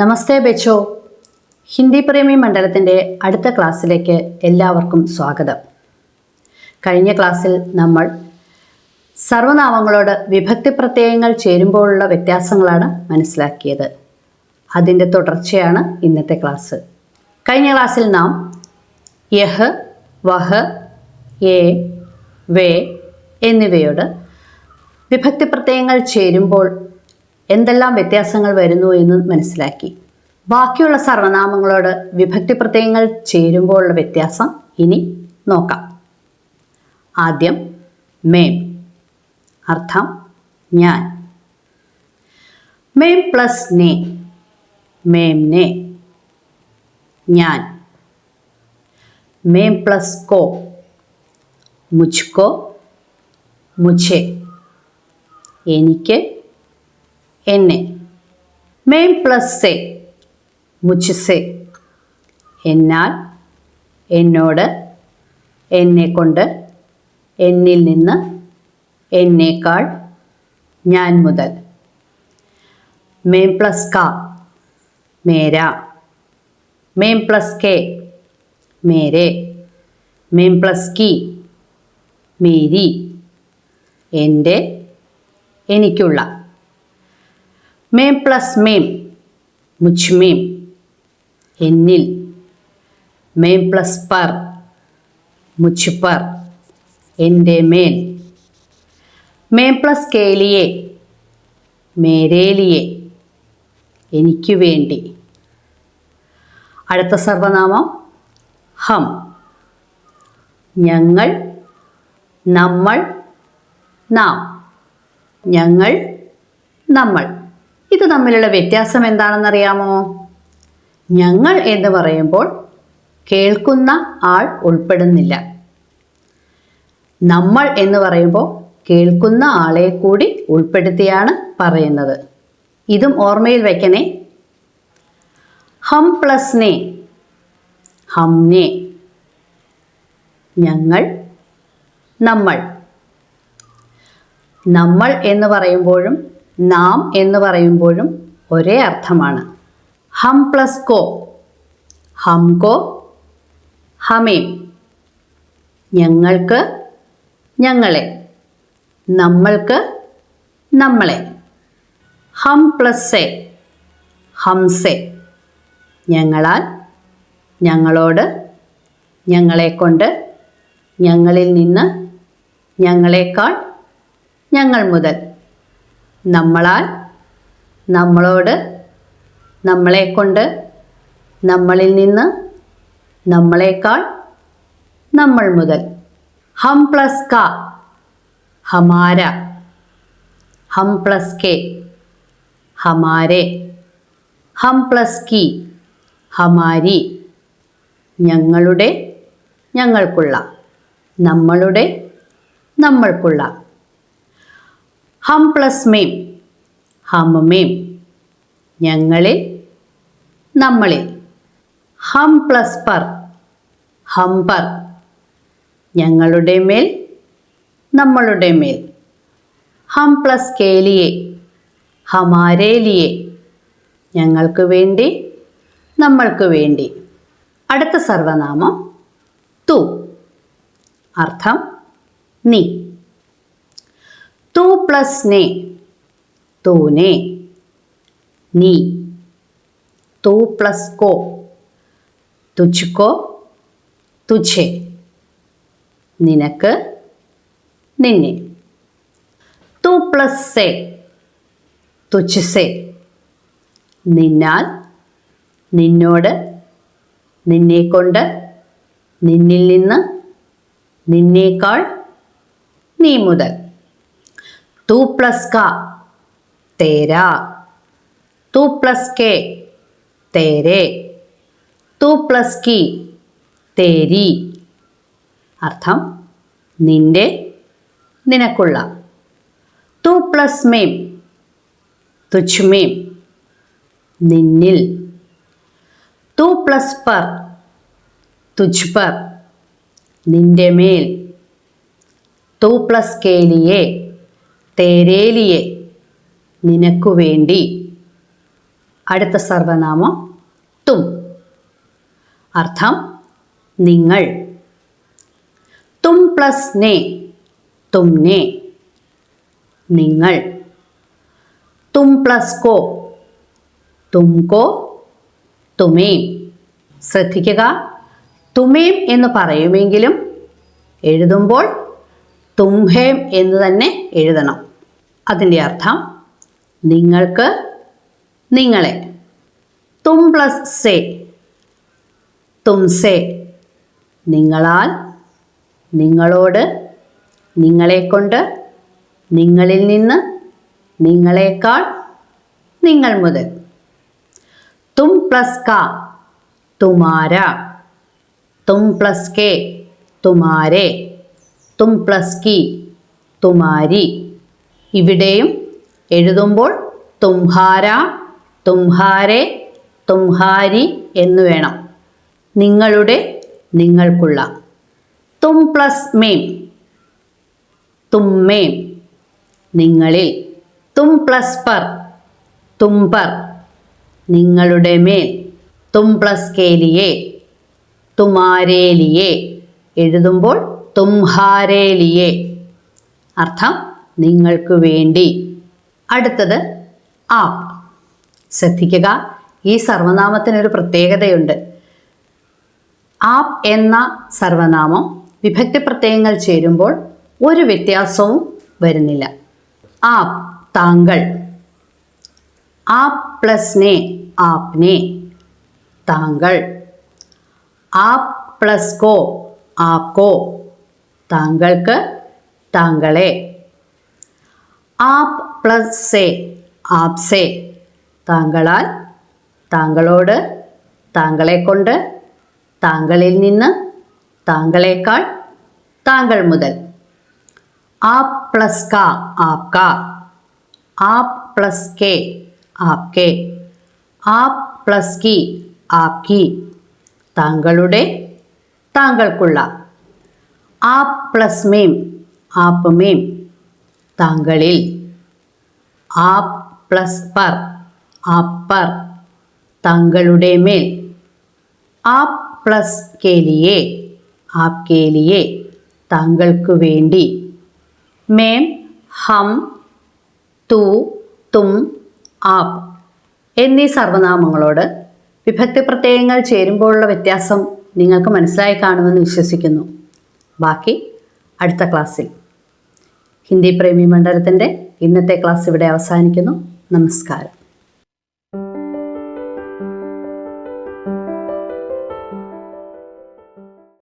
നമസ്തേ ബെച്ചോ. ഹിന്ദി പ്രേമി മണ്ഡലത്തിന്റെ അടുത്ത ക്ലാസ്സിലേക്ക് എല്ലാവർക്കും സ്വാഗതം. കഴിഞ്ഞ ക്ലാസ്സിൽ നമ്മൾ സർവനാമങ്ങളോട് വിഭക്തി പ്രത്യയങ്ങൾ ചേരുമ്പോഴുള്ള വ്യത്യാസങ്ങളാണ് മനസ്സിലാക്കിയത്. അതിന്റെ തുടർച്ചയാണ് ഇന്നത്തെ ക്ലാസ്. കഴിഞ്ഞ ക്ലാസ്സിൽ നാം യഹ് വഹ് എ വേ എന്നിവയോട് വിഭക്തി പ്രത്യയങ്ങൾ ചേരുമ്പോൾ എന്തെല്ലാം വ്യത്യാസങ്ങൾ വരുന്നു എന്ന് മനസ്സിലാക്കി. ബാക്കിയുള്ള സർവനാമങ്ങളോട് വിഭക്തി പ്രത്യയങ്ങൾ ചേരുമ്പോഴുള്ള വ്യത്യാസം ഇനി നോക്കാം. ആദ്യം മേം അർത്ഥം ഞാൻ. മേം പ്ലസ് നേ മേം നെ ഞാൻ. മേം പ്ലസ് കോ മുജ്കോ മുഛേ എനിക്ക് എന്നെ. മേം പ്ലസ് സെ മുച്ച്സെ എന്നാൽ എന്നോട് എന്നെ കൊണ്ട് എന്നിൽ നിന്ന് എന്നേക്കാൾ ഞാൻ മുതൽ. മേം പ്ലസ് ക മേര. മേം പ്ലസ് കെ മേരെ. മേം പ്ലസ് കി മേരി. എന്റെ എനിക്കുള്ള. മേം പ്ലസ് മേം മുച്ച്മേം എന്നിൽ. മേം പ്ലസ് പർ മുച്ച് പർ എന്റെ മേൽ. മേം പ്ലസ് കേലിയെ മേരേലിയെ എനിക്ക് വേണ്ടി. അടുത്ത സർവനാമം ഹം. ഞങ്ങൾ നമ്മൾ നാം. ഞങ്ങൾ നമ്മൾ. ഇത് തമ്മിലുള്ള വ്യത്യാസം എന്താണെന്നറിയാമോ? ഞങ്ങൾ എന്ന് പറയുമ്പോൾ കേൾക്കുന്ന ആൾ ഉൾപ്പെടുന്നില്ല. നമ്മൾ എന്ന് പറയുമ്പോൾ കേൾക്കുന്ന ആളെ കൂടി ഉൾപ്പെടുത്തിയാണ് പറയുന്നത്. ഇതും ഓർമ്മയിൽ വയ്ക്കണേ ഹം പ്ലസ് നെ. ഹംനെ ഞങ്ങൾ നമ്മൾ. നമ്മൾ എന്ന് പറയുമ്പോഴും നാം എന്ന് പറയുമ്പോഴും ഒരേ അർത്ഥമാണ്. ഹം പ്ലസ് കോ. ഹംകോ ഹമേ. ഞങ്ങൾക്ക് ഞങ്ങളെ. നമ്മൾക്ക് നമ്മളെ. ഹം പ്ലസ് സെ. ഹംസെ ഞങ്ങളാൽ ഞങ്ങളോട് ഞങ്ങളെക്കൊണ്ട് ഞങ്ങളിൽ നിന്ന് ഞങ്ങളെക്കാൾ ഞങ്ങൾ മുതൽ. നമ്മളാൽ നമ്മളോട് നമ്മളെക്കൊണ്ട് നമ്മളിൽ നിന്ന് നമ്മളെക്കാൾ നമ്മൾ മുതൽ. ഹം പ്ലസ് ക ഹമാര. ഹം പ്ലസ് കെ ഹമാരെ. ഹം പ്ലസ് കി ഹമാരി. ഞങ്ങളുടെ ഞങ്ങൾക്കുള്ള. നമ്മളുടെ നമ്മൾക്കുള്ള. ഹം പ്ലസ് മേം ഹമമേം ഞങ്ങളിൽ നമ്മളിൽ ഹം പ്ലസ് പർ ഹം പർ. ഞങ്ങളുടെ മേൽ നമ്മളുടെ മേൽ. ഹം പ്ലസ് കേലിയെ ഹമാരേലിയെ ഞങ്ങൾക്ക് വേണ്ടി നമ്മൾക്ക് വേണ്ടി. അടുത്ത സർവനാമം തു. അർത്ഥം നീ. തൂ പ്ലസ് നെ. തൂനെ നീ. തൂ പ്ലസ് കോ. തുച്ച്കോ തുച്ഛെ നിനക്ക് നിന്നെ. തൂ പ്ലസ് സെ. തുച്ഛസെ നിന്നാൽ നിന്നോട് നിന്നെക്കൊണ്ട് നിന്നിൽ നിന്ന് നിന്നേക്കാൾ നീ മുതൽ. तू प्लस का तेरा तू प्लस के तेरे तू പ്ലസ് കി തേരി അർത്ഥം നിന്റെ നിനക്കുള്ള തു പ്ലസ് മേം തുച്ഛ്മേം നിന്നിൽ തു പ്ലസ് പർ തുജ് പർ നിന്റെ മേൽ തു പ്ലസ് കേലിയെ തേരേലിയെ നിനക്കു വേണ്ടി. അടുത്ത സർവനാമം തും. അർത്ഥം നിങ്ങൾ. തും പ്ലസ് നെ തുംനെ നിങ്ങൾ. തും പ്ലസ് കോ തുംകോ തുമേം. ശ്രദ്ധിക്കുക. തുമേം എന്ന് പറയുമെങ്കിലും എഴുതുമ്പോൾ തുംഹേം എന്ന് തന്നെ എഴുതണം. അതിന്റെ അർത്ഥം നിങ്ങൾക്ക് നിങ്ങളെ. തും പ്ലസ് സേ. തുംസെ നിങ്ങളാൽ നിങ്ങളോട് നിങ്ങളെ കൊണ്ട് നിങ്ങളിൽ നിന്ന് നിങ്ങളെക്കാൾ നിങ്ങൾ മുതൽ. തും പ്ലസ് ക. തുമാര. തും പ്ലസ് കെ. തുമാരെ. തും പ്ലസ് കി. തുമാരി. ഇവിടെയും എഴുതുമ്പോൾ തുംഹാര തുംഹാരെ തുംഹാരി എന്ന് വേണം. നിങ്ങളുടെ നിങ്ങൾക്കുള്ള. തും പ്ലസ് മേം. തുമ്മേം നിങ്ങളിൽ. തും പ്ലസ് പർ. തുംപർ നിങ്ങളുടെ മേൽ. തും പ്ലസ് കേലിയെ. തുമാരേലിയെ. എഴുതുമ്പോൾ തുംഹാരേലിയെ. അർത്ഥം നിങ്ങൾക്ക് വേണ്ടി. അടുത്തത് ആ ശ്രദ്ധിക്കുക ഈ സർവനാമത്തിനൊരു പ്രത്യേകതയുണ്ട്. ആപ് എന്ന സർവനാമം വിഭക്തി പ്രത്യയങ്ങൾ ചേരുമ്പോൾ ഒരു വ്യത്യാസവും വരുന്നില്ല. ആപ് താങ്കൾ. ആപ് പ്ലസ് നെ ആപ്നെ. താങ്കൾ. ആപ് പ്ലസ് കോ ആപ്കോ. താങ്കൾക്ക് താങ്കളെ. ആപ്പ് പ്ലസ് സേ ആപ് സേ. താങ്കളാൽ താങ്കളോട് താങ്കളെ കൊണ്ട് താങ്കളിൽ നിന്ന് താങ്കളേക്കാൾ താങ്കൾ മുതൽ. ആപ് പ്ലസ് കാ ആപ് കാ. ആപ് പ്ലസ് കെ ആപ് കെ. ആപ് പ്ലസ് കി ആപ് കി. താങ്കളുടെ താങ്കൾക്കുള്ള. ആപ് പ്ലസ് മേം ആപ്പ് മേം. താങ്കളിൽ. ആ പ്ലസ് പർ അപ്പർ തങ്ങളുടെ മേൽ. ആപ് പ്ലസ് കേലിയെ ആപ് കേലിയെ താങ്കൾക്ക് വേണ്ടി. മേം ഹം തു തും ആപ് എന്നീ സർവനാമങ്ങളോട് വിഭക്തി പ്രത്യയങ്ങൾ ചേരുമ്പോഴുള്ള വ്യത്യാസം നിങ്ങൾക്ക് മനസ്സിലായി കാണുമെന്ന് വിശ്വസിക്കുന്നു. ബാക്കി അടുത്ത ക്ലാസ്സിൽ. ഹിന്ദി പ്രേമി മണ്ഡലത്തിന്റെ ഇന്നത്തെ ക്ലാസ് ഇവിടെ അവസാനിക്കുന്നു. നമസ്കാരം.